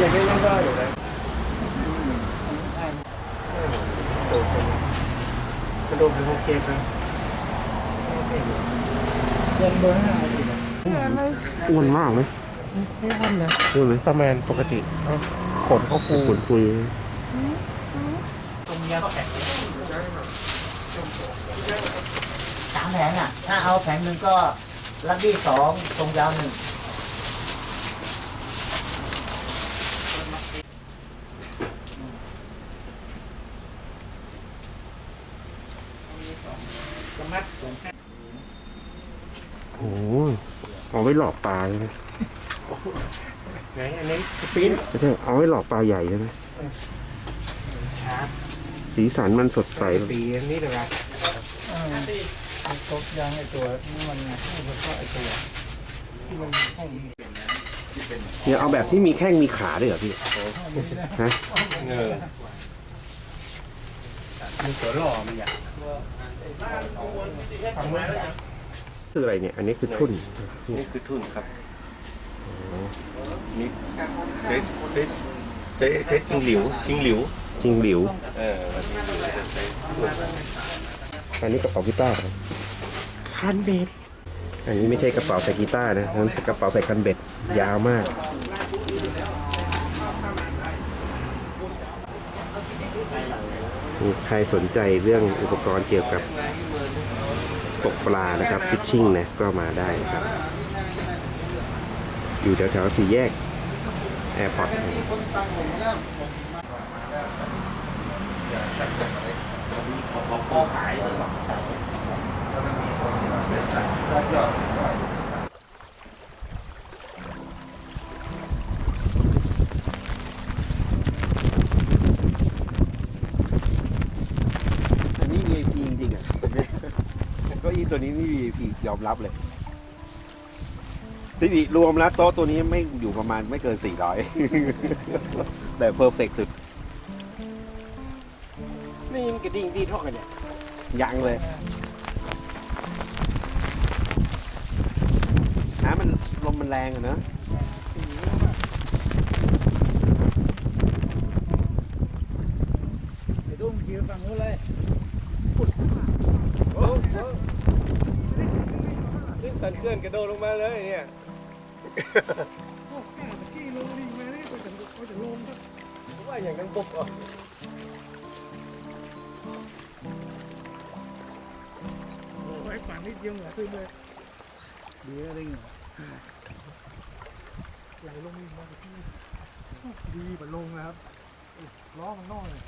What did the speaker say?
จะแรกนะอย่างนี้ยังได้อยู่นะกระโดดเป็นโอเคนะเดินเบอร์ห้าอีกอ้วนมากไหมไม่ทำนะอ้วนไหมประมาณปกติขนเขาฟูขนปุยตรงเนี้ยแข็งสามแผงอะ ถ้าเอาแผงหนึ่งก็ลักบี้สองตรงยาวหนึ่ง โอ้โหเอาไว้หลอกปลาใช่ไหมไหนอันนี้สปีนไม่ใช่เอาไว้หลอกปลาใหญ่ใช่ไหมชาร์จสีสันมันสดใสปีอันนี้เลยนะครบยางไอตัวนี่มันมันก็ไอตัวที่มันห้องเนี่ยวเอาแบบที่มีแข้งมีขาด้วยเหรอพี่ฮะเออ มีตัวหล่อมันอยากทำไมคืออะไรเนี่ย อันนี้คือทุ่น นี่คือทุนครับนี่ใช้ใช้ใช้ใช้ชิงหลิวชิงหลิวจริงหลิว เออวันนี้ดูจะใช้ทุนอันนี้กระเป๋ากีตาร์เหรอคันเบ็ด อันนี้ไม่ใช่กระเป๋าใส่กีตาร์นะนั่นกระเป๋าใส่กันเบ็ดยาวมาก ใครสนใจเรื่องอุปกรณ์เกี่ยวกับตกปลานะครับฟิชชิ่งนะก็มาได้นะครับ อยู่แถวๆสี่แยกแอร์พอร์ตคนสั่งผมแล้วเขาพอขาย ตัวนี้นี่ VIP ยอมรับเลยที่รวมแล้วโต๊ะตัวนี้ไม่อยู่ประมาณไม่เกิน 400 แต่เพอร์เฟกสุดนี่มันกระดิ่งดีท่อกันเนี่ยยังเลย น้ำมันลมมันแรงอะเนอะ ไปดุ้มคิวฝั่งนู้นเลย นี่ สันเคลื่อนกระโดดลงมาเลยเนี่ยว่าอย่างนั้นปุ๊บอะไว้ฝั่งนิดเดียวเหนือซึมเลยดีแล้วดิไหลลงอีกมาที่ดีกว่าลงนะครับล้อมันนอกเลย